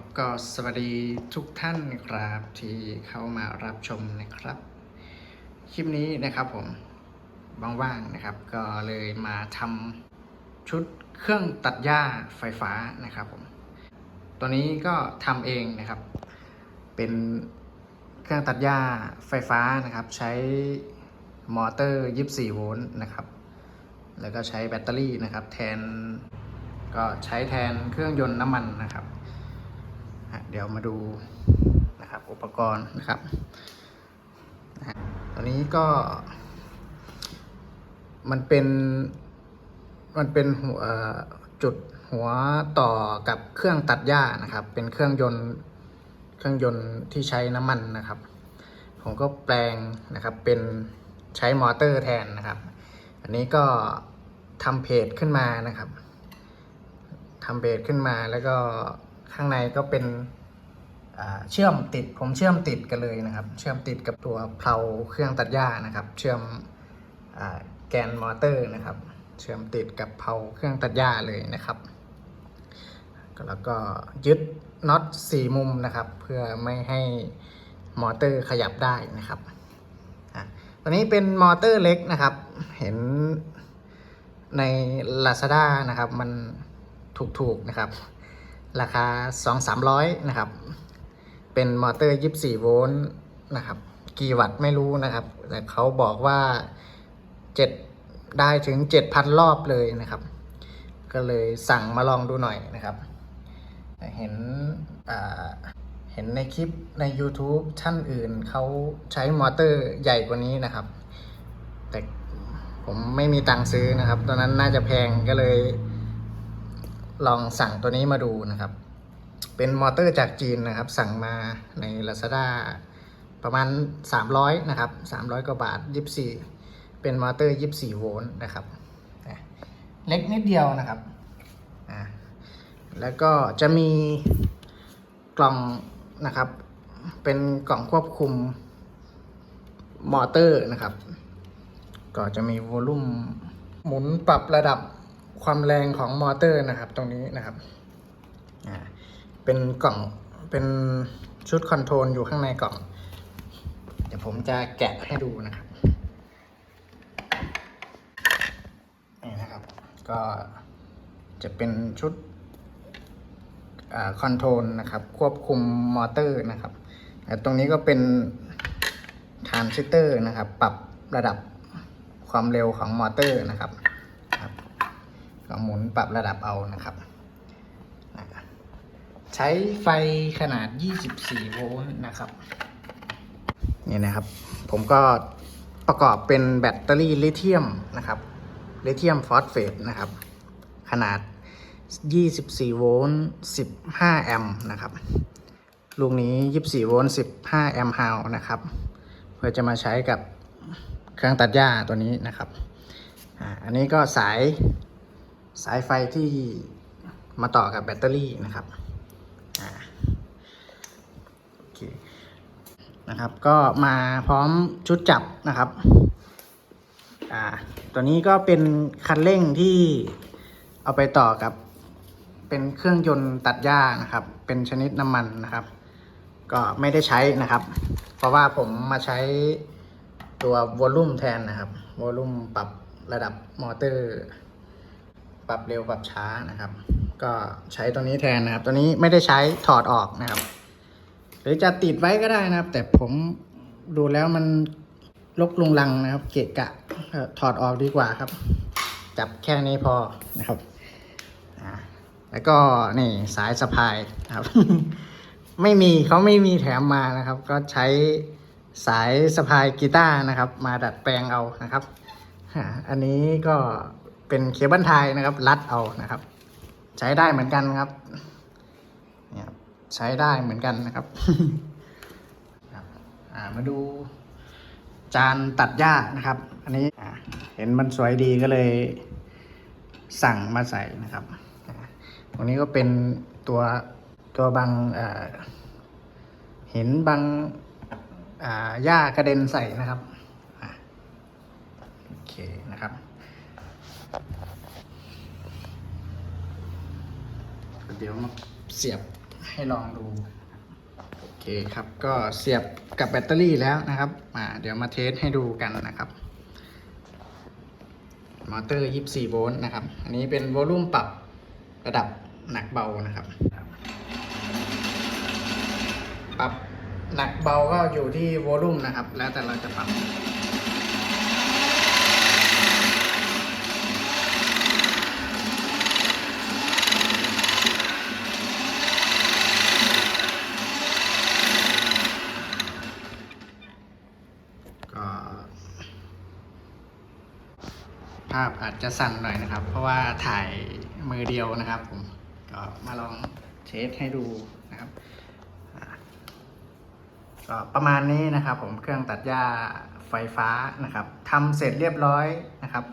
ครับก็สวัสดีทุกท่านครับที่เข้ามารับชมนะครับ คลิปนี้นะครับผมว่างๆนะครับ ก็เลยมาทำชุดเครื่องตัดหญ้าไฟฟ้านะครับผมตัวนี้ก็ทำเองนะครับ เป็นเครื่องตัดหญ้าไฟฟ้านะครับ ใช้มอเตอร์ 24 โวลต์นะครับ แล้วก็ใช้แบตเตอรี่นะครับ แทนก็ใช้แทนเครื่องยนต์น้ำมันนะครับ เดี๋ยวมาดูนะครับอุปกรณ์นะครับตัวนี้ก็ มันเป็นมันเป็นหัวจุดหัวต่อกับเครื่องตัดหญ้านะครับ เป็นเครื่องยนต์เครื่องยนต์ที่ใช้น้ำมันนะครับ ผมก็แปลงนะครับเป็นใช้มอเตอร์แทนนะครับ อันนี้ก็ทำเพจขึ้นมานะครับทำเพจขึ้นมาแล้วก็ ข้างในก็เป็นเชื่อมติดผมเชื่อมติดกันเลยนะครับ เชื่อมติดกับตัวเพลาเครื่องตัดหญ้านะครับ เชื่อมอแกนมอเตอร์นะครับ เชื่อมติดกับเพลาเครื่องตัดหญ้าเลยนะครับแล้วก็ยึดน็อตสี่มุมนะครับ เพื่อไม่ให้มอเตอร์ขยับได้นะครับอะตัวนี้เป็นมอเตอร์เล็กนะครับ เห็นใน Lazada นะครับ มันถูกๆนะครับ ราคา 2-300 นะครับ เป็นมอเตอร์ 24 โวลต์นะครับ กี่วัตต์ไม่รู้นะครับ แต่เขาบอกว่า 7 ได้ถึง 7,000 รอบเลยนะครับ ก็เลยสั่งมาลองดูหน่อยนะครับ เห็นเห็นในคลิปใน YouTube ท่านอื่นเขาใช้มอเตอร์ใหญ่กว่านี้นะครับ แต่ผมไม่มีตังค์ซื้อนะครับ ตอนนั้นน่าจะแพงก็เลย ลองสั่งตัวนี้มาดูนะครับ เป็นมอเตอร์จากจีนนะครับ สั่งมาใน Lazada ประมาณ 300 นะครับ 300 กว่าบาท 24 เป็นมอเตอร์ 24 โวลต์นะครับ เล็กนิดเดียวนะครับแล้วก็จะมีกล่องนะครับ เป็นกล่องควบคุมมอเตอร์นะครับ ก็จะมีโวลูมหมุนปรับระดับ ความแรงของมอเตอร์นะครับ ตรงนี้นะครับเป็นกล่องเป็นชุดคอนโทรลอยู่ข้างในกล่อง เดี๋ยวผมจะแกะให้ดูนะครับนี่นะครับ ก็จะเป็นชุดคอนโทรลนะครับ ควบคุมมอเตอร์นะครับ ตรงนี้ก็เป็นทรานซิสเตอร์นะครับ ปรับระดับความเร็วของมอเตอร์นะครับ ก็หมุนปรับระดับเอานะครับ ใช้ไฟขนาด 24 โวลต์นะครับนี่นะครับ ผมก็ประกอบเป็นแบตเตอรี่ลิเธียมนะครับลิเธียมฟอสเฟตนะครับ ขนาด 24 โวลต์ 15 แอมป์นะครับ ลูกนี้ 24 โวลต์ 15 แอมป์ฮาวนะครับ เพื่อจะมาใช้กับเครื่องตัดหญ้าตัวนี้นะครับ อันนี้ก็สาย สายไฟที่มาต่อกับแบตเตอรี่นะครับโอเคนะครับ ก็มาพร้อมชุดจับนะครับอ่าตัวนี้ก็เป็นคันเร่งที่เอาไปต่อกับเป็นเครื่องยนต์ตัดหญ้านะครับ เป็นชนิดน้ำมันนะครับ ก็ไม่ได้ใช้นะครับ เพราะว่าผมมาใช้ตัววอลลุ่มแทนนะครับวอลลุ่มปรับระดับมอเตอร์ ปรับเร็วปรับช้านะครับ ก็ใช้ตัวนี้แทนนะครับ ตัวนี้ไม่ได้ใช้ถอดออกนะครับ หรือจะติดไว้ก็ได้นะครับ แต่ผมดูแล้วมันลกลุงลังนะครับ เกะกะถอดออกดีกว่าครับ จับแค่นี้พอนะครับอ่าแล้วก็นี่สายสะพายนะครับ ไม่มีเขาไม่มีแถมมานะครับ ก็ใช้สายสะพายกีตาร์นะครับ มาดัดแปลงเอานะครับอันนี้ก็ เป็นเคเบิลไทยนะครับ รัดเอานะครับ ใช้ได้เหมือนกันครับเนี่ยใช้ได้เหมือนกันนะครับมาดูจานตัดหญ้านะครับ อันนี้เห็นมันสวยดีก็เลยสั่งมาใส่นะครับอ่าตรงนี้ก็เป็นตัวตัวบางเห็นบางหญ้ากระเด็นใส่นะครับอโอเคนะครับ เดี๋ยวมาเสียบให้ลองดู โอเคครับ ก็เสียบกับแบตเตอรี่แล้วนะครับอ่าเดี๋ยวมาเทสให้ดูกันนะครับมอเตอร์ 24 โวลต์นะครับ อันนี้เป็นโวลูมปรับระดับหนักเบานะครับ ปรับหนักเบาก็อยู่ที่โวลูมนะครับ แล้วแต่เราจะปรับ ก็ภาพอาจจะสั่นหน่อยนะครับ เพราะว่าถ่ายมือเดียวนะครับผมก็มาลองเทสให้ดูนะครับก็ประมาณนี้นะครับ ผมเครื่องตัดหญ้าไฟฟ้านะครับทำเสร็จเรียบร้อยนะครับ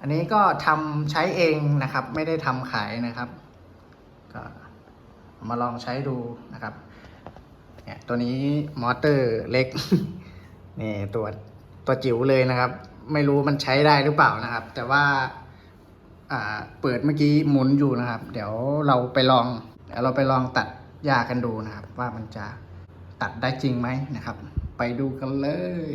อันนี้ก็ทำใช้เองนะครับ ไม่ได้ทำขายนะครับ ก็มาลองใช้ดูนะครับเนี่ยตัวนี้มอเตอร์เล็ก นี่ตัวตัวจิ๋วเลยนะครับ ไม่รู้มันใช้ได้หรือเปล่านะครับ แต่ว่าอ่าเปิดเมื่อกี้หมุนอยู่นะครับ เดี๋ยวเราไปลองเดี๋ยวเราไปลองตัดหญ้ากันดูนะครับ ว่ามันจะตัดได้จริงไหมนะครับ ไปดูกันเลย